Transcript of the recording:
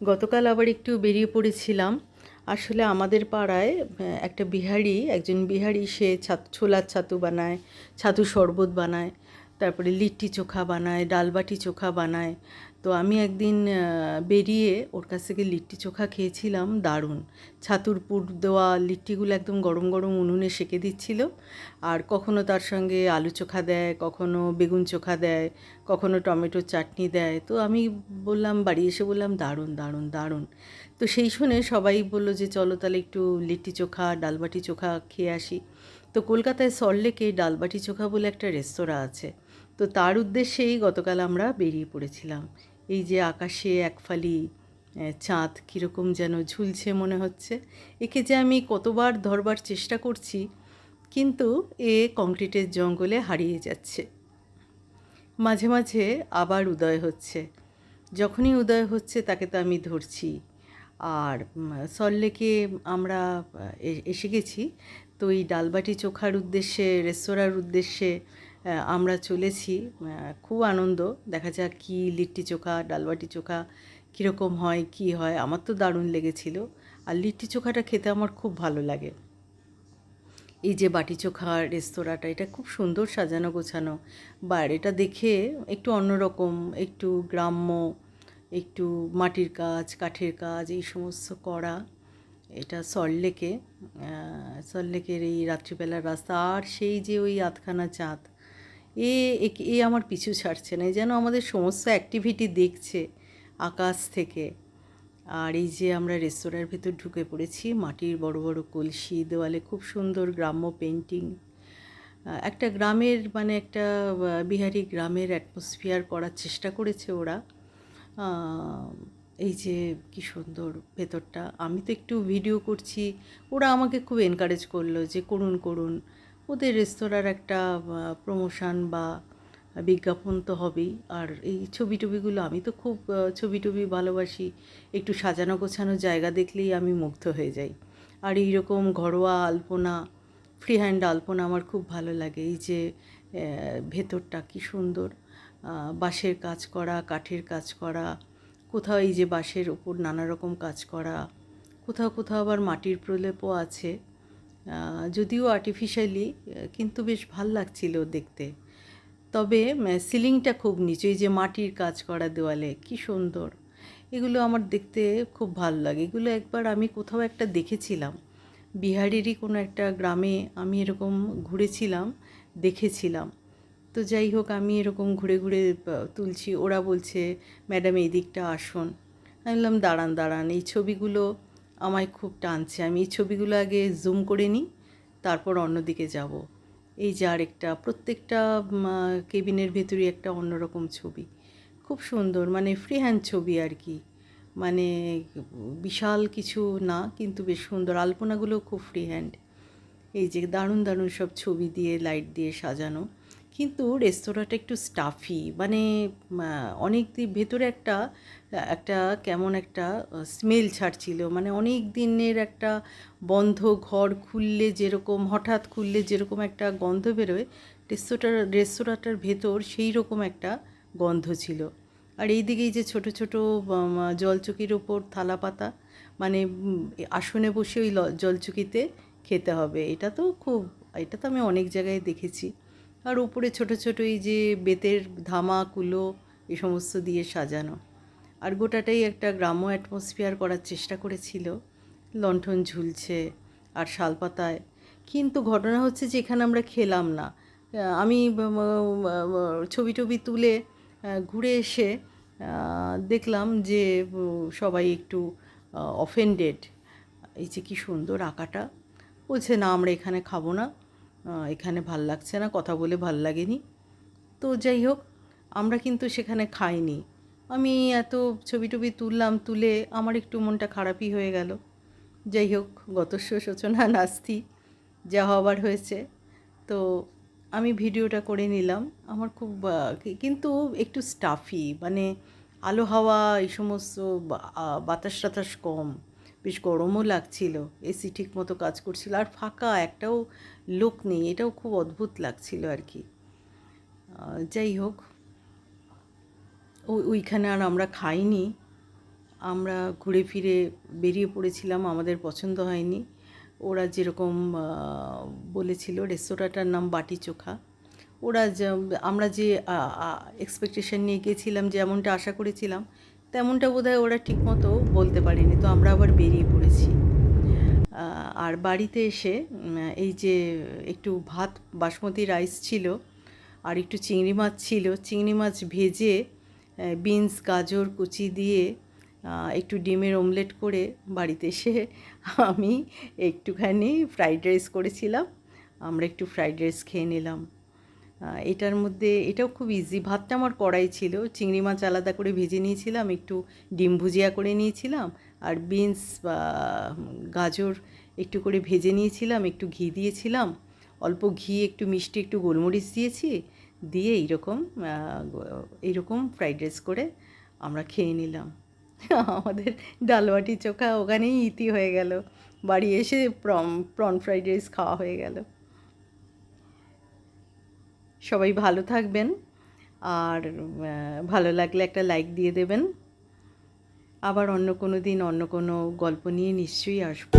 গতকাল আবার একটু বেরিয়ে পড়েছিলাম। আসলে আমাদের পাড়ায় একটা বিহারি, একজন বিহারি, সে ছাত, ছোলার ছাতু বানায়, ছাতু শরবত বানায়, তারপরে লিট্টি চোখা বানায়, ডালবাটি চোখা বানায় তো আমি একদিন বেরিয়ে ওর কাছ থেকে লিট্টি চোখা খেয়েছিলাম, দারুণ। ছাতুর পুর দেওয়া লিট্টিগুলো একদম গরম গরম উনুনে সেঁকে দিচ্ছিল। আর কখনো তার সঙ্গে আলু চোখা দেয়, কখনো বেগুন চোখা দেয়, কখনো টমেটোর চাটনি দেয়। তো আমি বললাম, বাড়ি এসে বললাম, দারুণ দারুণ দারুণ। তো সেই শুনে সবাই বলল যে, চলো তাহলে একটু লিট্টি চোখা, ডালবাটি চোখা খেয়ে আসি। তো কলকাতায় সল্টলেকে ডালবাটি চোখা বলে একটা রেস্তোরাঁ আছে। তো তার উদ্দেশ্যেই গতকাল আমরা বেরিয়ে পড়েছিলাম। এই যে আকাশে এক ফালি চাঁদ কীরকম যেন ঝুলছে মনে হচ্ছে। একে যে আমি কতবার ধরবার চেষ্টা করছি কিন্তু এ কংক্রিটের জঙ্গলে হারিয়ে যাচ্ছে। মাঝে মাঝে আবার উদয় হচ্ছে। যখনই উদয় হচ্ছে তাকে তো আমি ধরছি। আর উম, সল্টলেকে আমরা এসে গেছি। তো এই ডালবাটি চোখার উদ্দেশ্যে রেস্তোরাঁর উদ্দেশ্যে আমরা চলেছি খুব আনন্দ। দেখা যাক কী লিট্টি চোখা, ডালবাটি চোখা কীরকম হয়, কী হয়, আমার তো দারুণ লেগেছিল। আর লিট্টি চোখাটা খেতে আমার খুব ভালো লাগে। এই যে বাটি চোখা, রেস্তোরাঁটা, এটা খুব সুন্দর সাজানো, গোছানো। বাইরেটা দেখে একটু অন্যরকম, একটু গ্রাম্য, একটু মাটির কাজ, কাঠের কাজ, এই সমস্ত করা। এটা সল্টলেকে সল্টলেকের এই রাত্রিবেলার রাস্তা। আর সেই যে ওই আধখানা চাঁদ এ, এ- আমার পিছু ছাড়ছে না যেন আমাদের সমস্ত অ্যাক্টিভিটি দেখছে আকাশ থেকে। আর এই যে আমরা রেস্তোরাঁর ভেতর ঢুকে পড়েছি, মাটির বড় বড় কলসি, দেওয়ালে খুব সুন্দর গ্রাম্য পেন্টিং একটা গ্রামের মানে একটা বিহারি গ্রামের অ্যাটমসফিয়ার করার চেষ্টা করেছে ওরা। এই যে কি সুন্দর ভেতরটা। আমি তো একটু ভিডিও করছি, ওরা আমাকে খুব এনকারেজ করল যে করুন করুন। ওদের রেস্তোরাঁর একটা প্রমোশন বা বিজ্ঞাপন তো হবেই। আর এই ছবি টবিগুলো আমি তো খুব ছবি টবি ভালোবাসি। একটু সাজানো গোছানো জায়গা দেখলেই আমি মুগ্ধ হয়ে যাই। আর এই রকম ঘরোয়া আলপনা ফ্রি হ্যান্ড আলপনা আমার খুব ভালো লাগে। এই যে ভেতরটা কি সুন্দর বাঁশের কাজ করা, কাঠের কাজ করা, কোথাও এই যে বাঁশের ওপর নানা রকম কাজ করা, কোথাও কোথাও আবার মাটির প্রলেপও আছে। যদিও আর্টিফিশিয়ালি কিন্তু বেশ ভালো লাগছিল দেখতে। তবে সিলিংটা খুব নিচু যে মাটির কাজ করা দেওয়ালে, কি সুন্দর। এগুলো আমার দেখতে খুব ভালো লাগে। এগুলো একবার আমি কোথাও একটা দেখেছিলাম। বিহারেরই কোনো একটা গ্রামে আমি এরকম ঘুরেছিলাম, দেখেছিলাম। তো যাই হোক, আমি এরকম ঘুরে ঘুরে তুলছি। ওরা বলছে, ম্যাডাম, এই দিকটা আসুন। আমি বললাম, দাঁড়ান দাঁড়ান, এই ছবিগুলো আমায় খুব টানছে। আমি এই ছবিগুলো আগে জুম করে নিই, তারপর অন্যদিকে যাব। এই যে আরেকটা, প্রত্যেকটা কেবিনের ভেতরে একটা অন্যরকম ছবি। খুব সুন্দর মানে ফ্রি হ্যান্ড ছবি আর কি। মানে বিশাল কিছু না, কিন্তু বেশ সুন্দর। আলপনাগুলো খুব ফ্রি হ্যান্ড এই যে দারুণ দারুণ সব ছবি দিয়ে লাইট দিয়ে সাজানো। কিন্তু রেস্তোরাঁটা একটু স্টাফি মানে অনেক দিন ভেতরে একটা একটা কেমন একটা স্মেল ছাড়ছিল। মানে অনেক দিনের একটা বন্ধ ঘর খুললে যেরকম, হঠাৎ খুললে যেরকম একটা গন্ধ বেরোয় রেস্তোরাঁ রেস্তোরাঁটার ভেতর সেই রকম একটা গন্ধ ছিল। আর এই দিকেই যে ছোট ছোট জলচকির ওপর থালা পাতা মানে আসনে বসে ওই জলচকিতে খেতে হবে। এটা তো খুব, এটা তো আমি অনেক জায়গায় দেখেছি। আর উপরে ছোট ছোট এই যে বেতের ধামা, কুলো, এই সমস্ত দিয়ে সাজানো। আর গোটাটাই একটা গ্রাম্য অ্যাটমসফিয়ার করার চেষ্টা করেছিল। লণ্ঠন ঝুলছে আর শালপাতায়। কিন্তু ঘটনা হচ্ছে যে এখানে আমরা খেলাম না। আমি ছবি টবি তুলে ঘুরে এসে দেখলাম যে সবাই একটু অফেন্ডেড এই যে কি সুন্দর আঁকাটা। বলছে, না, আমরা এখানে খাব না। এখানে ভালো লাগছে না, কথা বলে ভালো লাগেনি। তো যাই হোক, আমরা কিন্তু সেখানে খাইনি। আমি এত ছবি টবি তুললাম, তুলে আমার একটু মনটা খারাপই হয়ে গেল। যাই হোক গতস্ব সূচনা নাস্তি যা হবার হয়েছে। তো আমি ভিডিওটা করে নিলাম। আমার খুব কিন্তু একটু স্টাফি মানে আলো হাওয়া, এই সমস্ত বাতাস টাতাস কম। বেশ গরমও লাগছিল এসি ঠিক মতো কাজ করছিল, আর ফাঁকা একটাও লোক নেই, এটাও খুব অদ্ভুত লাগছিল আর কি। যাই হোক ওই ওইখানে আর আমরা খাইনি, আমরা ঘুরে ফিরে বেরিয়ে পড়েছিলাম, আমাদের পছন্দ হয়নি। ওরা যেরকম বলেছিল, রেস্তোরাঁটার নাম বাটি চোখা ওরা আমরা যে এক্সপেকটেশন নিয়ে গেছিলাম যেমনটা আশা করেছিলাম তেমনটা বোধ হয় ওরা ঠিকমতো বলতে পারেনি, তো আমরা আবার বেরিয়ে পড়েছি। আর বাড়িতে এসে এই যে একটু ভাত, বাসমতি রাইস ছিল, আর একটু চিংড়ি মাছ ছিল, চিংড়ি মাছ ভেজে বিনস, গাজর, কুচি দিয়ে একটু ডিমের অমলেট করে বাড়িতে এসে আমি একটুখানি ফ্রাইড রাইস করেছিলাম, আমরা একটু ফ্রাইড রাইস খেয়ে নিলাম। এটার মধ্যে এটাও খুব ইজি ভাতটা আমার কড়াই ছিল, চিংড়ি মাছ আলাদা করে ভেজে নিয়েছিলাম, একটু ডিম ভুজিয়া করে নিয়েছিলাম, আর বিনস বা গাজর একটু করে ভেজে নিয়েছিলাম, একটু ঘি দিয়েছিলাম। অল্প ঘি, একটু মিষ্টি, একটু গোলমরিচ দিয়েছি, দিয়ে এইরকম এইরকম ফ্রাইড রাইস করে আমরা খেয়ে নিলাম। আমাদের ডালবাটি চোখা ওখানেই ইতি হয়ে গেল। বাড়ি এসে প্রন প্রন ফ্রাইড রাইস খাওয়া হয়ে গেল। সবাই ভালো থাকবেন। আর ভালো লাগলে একটা লাইক দিয়ে দেবেন। আবার অন্য কোনো দিন অন্য কোনো গল্প নিয়ে নিশ্চয়ই আসব।